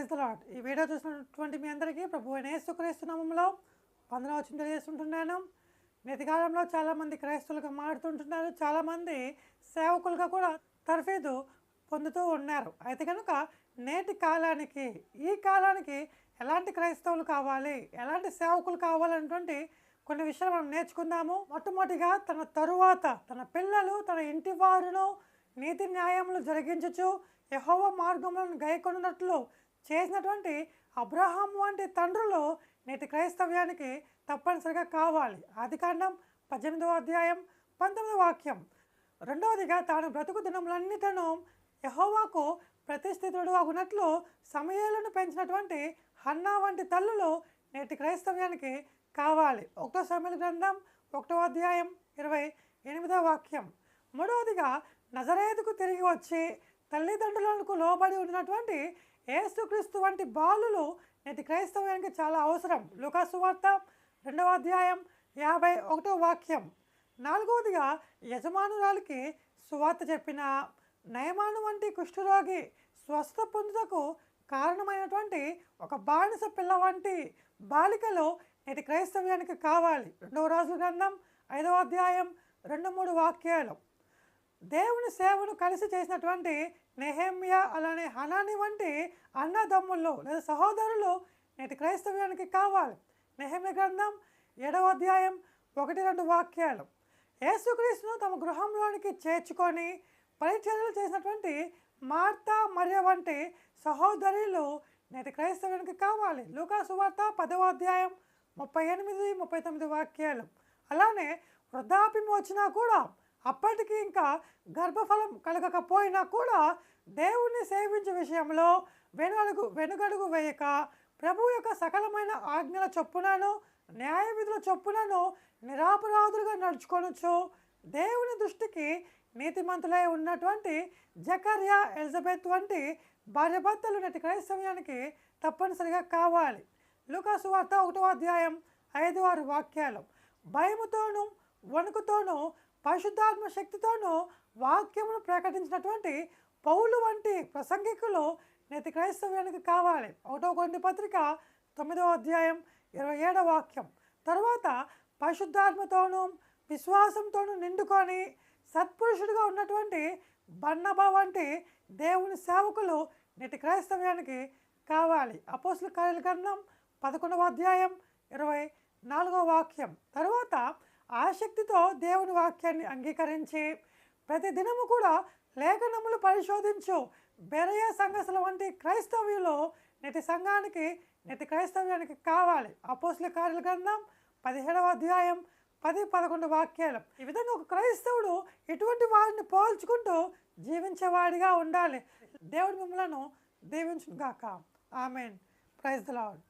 Praise the Lord ఈ video చూసినటువంటి మీ అందరికీ ప్రభు అయిన యేసుక్రీస్తు నామంలో తెలియజేస్తుంటున్నాను. నేటి కాలంలో చాలామంది క్రైస్తవులుగా మారుతుంటున్నారు. చాలామంది సేవకులుగా కూడా తర్ఫీదు పొందుతూ ఉన్నారు. అయితే కనుక నేటి కాలానికి ఈ కాలానికి ఎలాంటి క్రైస్తవులు కావాలి ఎలాంటి సేవకులు కావాలనేటువంటి కొన్ని విషయాలు మనం నేర్చుకుందాము. మొట్టమొదటిగా తన తరువాత తన పిల్లలు తన ఇంటి వారును నీతి న్యాయములు జరిగించచ్చు యహోవ మార్గములను గైకొన్నట్లు చేసినటువంటి అబ్రహాం వంటి తండ్రులు నేటి క్రైస్తవ్యానికి తప్పనిసరిగా కావాలి. ఆదికాండం పద్దెనిమిదవ అధ్యాయం పంతొమ్మిదవ వాక్యం. రెండవదిగా తాను బ్రతుకు దినములన్నిటను యహోవాకు ప్రతిష్ఠితుడు అగునట్లు సమయాలను పెంచినటువంటి హన్నా వంటి తల్లులు నేటి క్రైస్తవ్యానికి కావాలి. ఒకటో సమయ గ్రంథం ఒకటో అధ్యాయం ఇరవై ఎనిమిదవ వాక్యం. మూడవదిగా నజరేతుకు తిరిగి వచ్చి తల్లిదండ్రులకు లోబడి ఉన్నటువంటి ఏసుక్రీస్తు వంటి బాలులు నేటి క్రైస్తవానికి చాలా అవసరం. లుకాసువార్త రెండవ అధ్యాయం యాభై ఒకటో వాక్యం. నాలుగవదిగా యజమానురాలికి సువార్త చెప్పిన నయమాను వంటి కుష్ఠరోగి స్వస్థ పొందుటకు కారణమైనటువంటి ఒక బానిస పిల్ల వంటి బాలికలు నేటి క్రైస్తవ్యానికి కావాలి. రెండవ రాజుల గ్రంథం ఐదవ అధ్యాయం రెండు మూడు వాక్యాలు. దేవుని సేవను కలిసి చేసినటువంటి నెహేమ్య అలానే హనాని వంటి అన్నదమ్ముళ్ళు లేదా సహోదరులు నేటి క్రైస్తవ్యానికి కావాలి. నెహమ్య గ్రంథం ఏడవ అధ్యాయం ఒకటి రెండు వాక్యాలు. యేసుక్రీస్తును తమ గృహంలోనికి చేర్చుకొని పరిచర్యలు చేసినటువంటి మార్తా మరియ వంటి సహోదరులు నేటి క్రైస్తవ్యానికి కావాలి. లూకా వార్త పదవ అధ్యాయం ముప్పై ఎనిమిది ముప్పై తొమ్మిది వాక్యాలు. అలానే వృద్ధాప్యం వచ్చినా కూడా అప్పటికి ఇంకా గర్భఫలం కలగకపోయినా కూడా దేవుణ్ణి సేవించే విషయంలో వెనుగడుగు వెనుగడుగు వేయక ప్రభు యొక్క సకలమైన ఆజ్ఞల చొప్పునను న్యాయ విధుల చొప్పునను నిరాపరాధులుగా నడుచుకొనొచ్చు. దేవుని దృష్టికి నీతిమంతులై ఉన్నటువంటి జకర్యా ఎలిజబెత్ వంటి భార్యభర్తలు నేటి క్రైస్తవ్యానికి తప్పనిసరిగా కావాలి. లుకాసు వార్త ఒకటో అధ్యాయం ఐదు ఆరు వాక్యాలు. భయముతోనూ వణుకుతోనూ పరిశుద్ధాత్మ శక్తితోనూ వాక్యమును ప్రకటించినటువంటి పౌలు వంటి ప్రసంగికులు నేటి క్రైస్తవ్యానికి కావాలి. ఒకటో కొన్ని పత్రిక తొమ్మిదవ అధ్యాయం ఇరవై ఏడవ వాక్యం. తర్వాత పరిశుద్ధాత్మతోనూ విశ్వాసంతోనూ నిండుకొని సత్పురుషుడిగా ఉన్నటువంటి బన్నబ వంటి దేవుని సేవకులు నేటి క్రైస్తవ్యానికి కావాలి. అపోసుల కార్యాల గ్రంథం పదకొండవ అధ్యాయం ఇరవై నాలుగవ వాక్యం. తర్వాత ఆసక్తితో దేవుని వాక్యాన్ని అంగీకరించి ప్రతిదినము కూడా లేఖనములు పరిశోధించు. బెరయ సంఘసుల వంటి క్రైస్తవ్యులు నేటి సంఘానికి నేటి క్రైస్తవ్యానికి కావాలి. అపోసుల కార్యాల గ్రంథం పదిహేడవ అధ్యాయం పది పదకొండు వాక్యాలు. ఈ విధంగా ఒక క్రైస్తవుడు ఇటువంటి వారిని పోల్చుకుంటూ జీవించేవాడిగా ఉండాలి. దేవుడి మిమ్మలను దీవించుగాక ఆమెన్. Praise the Lord